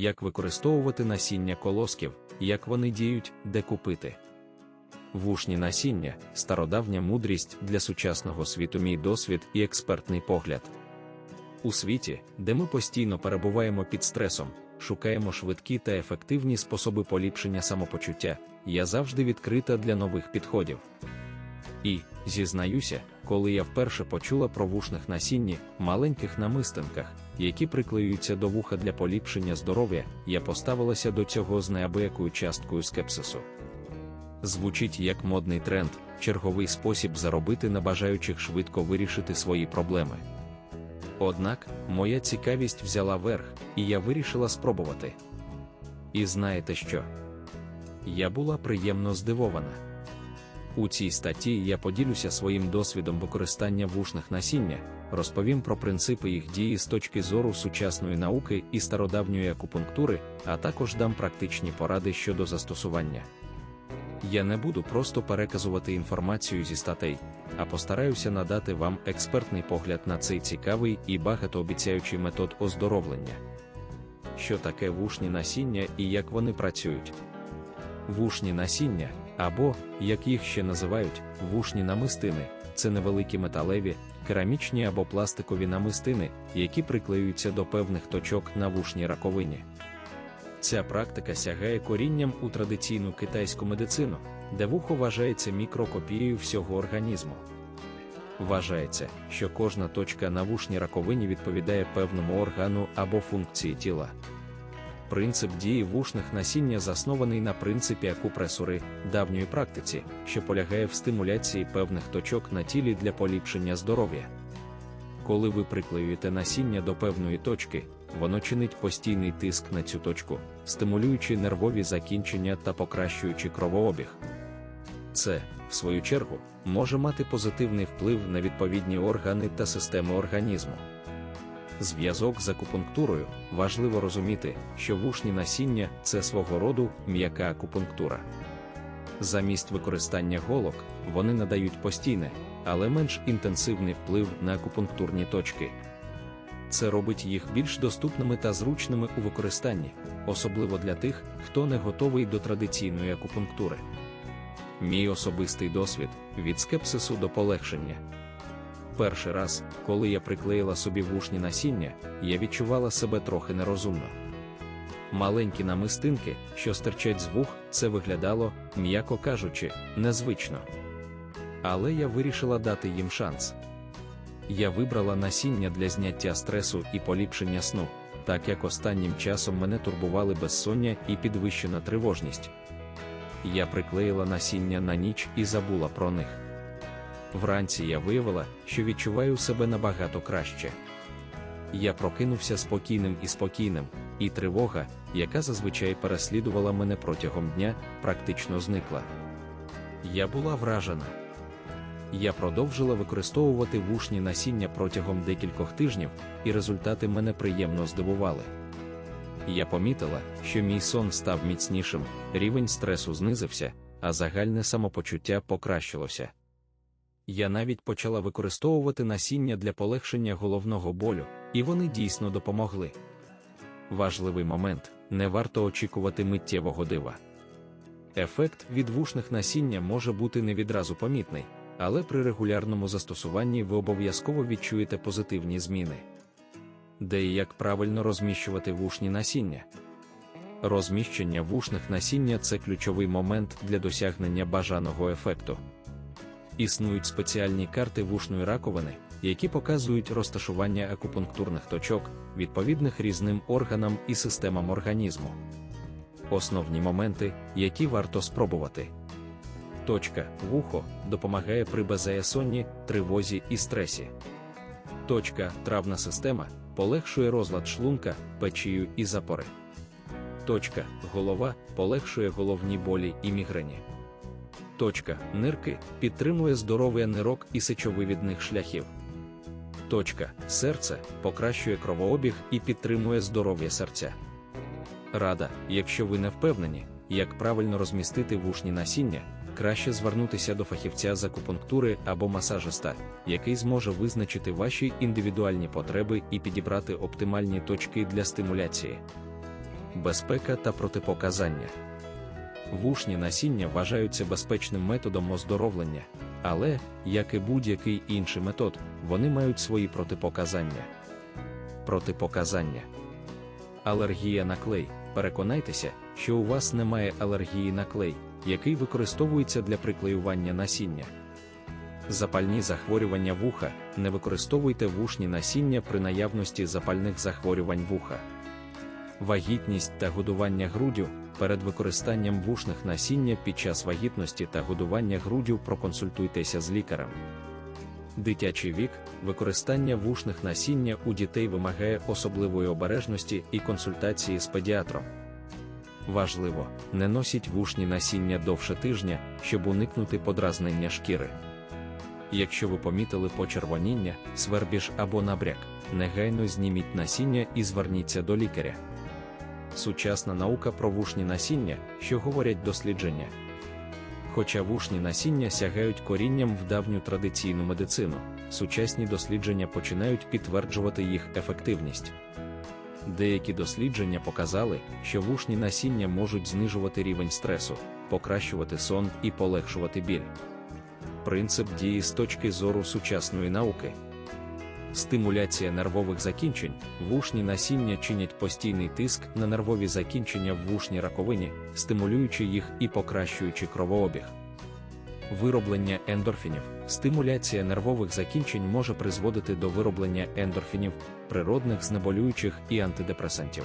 як використовувати насіння колосків, як вони діють, де купити. Вушні насіння стародавня мудрість для сучасного світу, мій досвід і експертний погляд. У світі, де ми постійно перебуваємо під стресом, шукаємо швидкі та ефективні способи поліпшення самопочуття, я завжди відкрита для нових підходів. І, зізнаюся, коли я вперше почула про вушних насінні, маленьких намистинках, які приклеюються до вуха для поліпшення здоров'я, я поставилася до цього з неабиякою часткою скепсису. Звучить як модний тренд, черговий спосіб заробити на бажаючих швидко вирішити свої проблеми. Однак, моя цікавість взяла верх, і я вирішила спробувати. І знаєте що? Я була приємно здивована. У цій статті я поділюся своїм досвідом використання вушних насіння, розповім про принципи їх дії з точки зору сучасної науки і стародавньої акупунктури, а також дам практичні поради щодо застосування. Я не буду просто переказувати інформацію зі статей, а постараюся надати вам експертний погляд на цей цікавий і багатообіцяючий метод оздоровлення. Що таке вушні насіння і як вони працюють? Вушні насіння, або, як їх ще називають, вушні намистини, це невеликі металеві, керамічні або пластикові намистини, які приклеюються до певних точок на вушній раковині. Ця практика сягає корінням у традиційну китайську медицину, де вухо вважається мікрокопією всього організму. Вважається, що кожна точка на вушній раковині відповідає певному органу або функції тіла. Принцип дії вушних насіння заснований на принципі акупресури давньої практиці, що полягає в стимуляції певних точок на тілі для поліпшення здоров'я. Коли ви приклеюєте насіння до певної точки, воно чинить постійний тиск на цю точку, стимулюючи нервові закінчення та покращуючи кровообіг. Це, в свою чергу, може мати позитивний вплив на відповідні органи та системи організму. Зв'язок з акупунктурою важливо розуміти, що вушні насіння це свого роду м'яка акупунктура. Замість використання голок вони надають постійне, але менш інтенсивний вплив на акупунктурні точки. Це робить їх більш доступними та зручними у використанні, особливо для тих, хто не готовий до традиційної акупунктури. Мій особистий досвід від скепсису до полегшення. Перший раз, коли я приклеїла собі вушні насіння, я відчувала себе трохи нерозумно. Маленькі намистинки, що стирчать з вух, це виглядало, м'яко кажучи, незвично. Але я вирішила дати їм шанс. Я вибрала насіння для зняття стресу і поліпшення сну, так як останнім часом мене турбували безсоння і підвищена тривожність. Я приклеїла насіння на ніч і забула про них. Вранці я виявила, що відчуваю себе набагато краще. Я прокинувся спокійним і спокійним, і тривога, яка зазвичай переслідувала мене протягом дня, практично зникла. Я була вражена. Я продовжила використовувати вушні насіння протягом декількох тижнів, і результати мене приємно здивували. Я помітила, що мій сон став міцнішим, рівень стресу знизився, а загальне самопочуття покращилося. Я навіть почала використовувати насіння для полегшення головного болю, і вони дійсно допомогли. Важливий момент не варто очікувати миттєвого дива. Ефект від вушних насіння може бути не відразу помітний, але при регулярному застосуванні ви обов'язково відчуєте позитивні зміни. Де і як правильно розміщувати вушні насіння. Розміщення вушних насіння це ключовий момент для досягнення бажаного ефекту. Існують спеціальні карти вушної раковини, які показують розташування акупунктурних точок, відповідних різним органам і системам організму. Основні моменти, які варто спробувати. Точка вухо допомагає при безаесонні, тривозі і стресі. Точка травна система полегшує розлад шлунка, печію і запори. Точка голова полегшує головні болі і мігрені. Точка нирки підтримує здоров'я нирок і сечовивідних шляхів. Точка серце покращує кровообіг і підтримує здоров'я серця. Рада, якщо ви не впевнені, як правильно розмістити вушні насіння, краще звернутися до фахівця з акупунктури або масажиста, який зможе визначити ваші індивідуальні потреби і підібрати оптимальні точки для стимуляції. безпека та протипоказання. Вушні насіння вважаються безпечним методом оздоровлення, але, як і будь-який інший метод, вони мають свої протипоказання. Протипоказання. Алергія на клей. Переконайтеся, що у вас немає алергії на клей, який використовується для приклеювання насіння. Запальні захворювання вуха. Не використовуйте вушні насіння при наявності запальних захворювань вуха. Вагітність та годування груддю. Перед використанням вушних насіння під час вагітності та годування груддю проконсультуйтеся з лікарем. Дитячий вік, використання вушних насіння у дітей вимагає особливої обережності і консультації з педіатром. Важливо, не носіть вушні насіння довше тижня, щоб уникнути подразнення шкіри. Якщо ви помітили почервоніння, свербіж або набряк, негайно зніміть насіння і зверніться до лікаря. Сучасна наука про вушні насіння, що говорять дослідження. Хоча вушні насіння сягають корінням в давню традиційну медицину, сучасні дослідження починають підтверджувати їх ефективність. Деякі дослідження показали, що вушні насіння можуть знижувати рівень стресу, покращувати сон і полегшувати біль. Принцип дії з точки зору сучасної науки. Стимуляція нервових закінчень, вушні насіння чинять постійний тиск на нервові закінчення в вушній раковині, стимулюючи їх і покращуючи кровообіг. Вироблення ендорфінів. Стимуляція нервових закінчень може призводити до вироблення ендорфінів, природних знеболюючих і антидепресантів.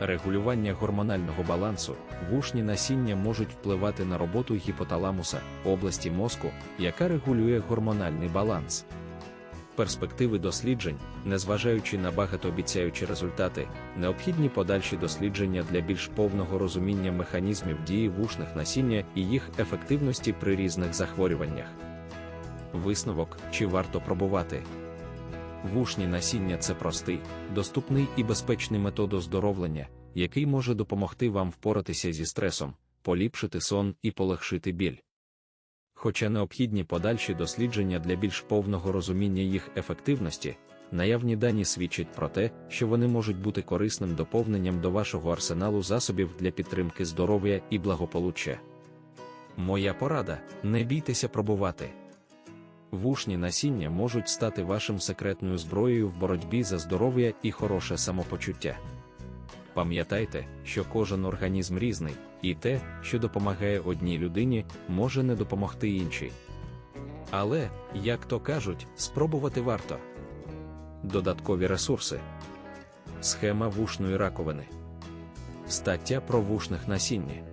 Регулювання гормонального балансу, вушні насіння можуть впливати на роботу гіпоталамуса, області мозку, яка регулює гормональний баланс. Перспективи досліджень, незважаючи на багатообіцяючі результати, необхідні подальші дослідження для більш повного розуміння механізмів дії вушних насіння і їх ефективності при різних захворюваннях. Висновок чи варто пробувати. Вушні насіння це простий, доступний і безпечний метод оздоровлення, який може допомогти вам впоратися зі стресом, поліпшити сон і полегшити біль. Хоча необхідні подальші дослідження для більш повного розуміння їх ефективності, наявні дані свідчать про те, що вони можуть бути корисним доповненням до вашого арсеналу засобів для підтримки здоров'я і благополуччя. Моя порада: не бійтеся пробувати. Вушні насіння можуть стати вашим секретною зброєю в боротьбі за здоров'я і хороше самопочуття. Пам'ятайте, що кожен організм різний, і те, що допомагає одній людині, може не допомогти іншій. Але, як то кажуть, спробувати варто. Додаткові ресурси. Схема вушної раковини. Стаття про вушних насіння.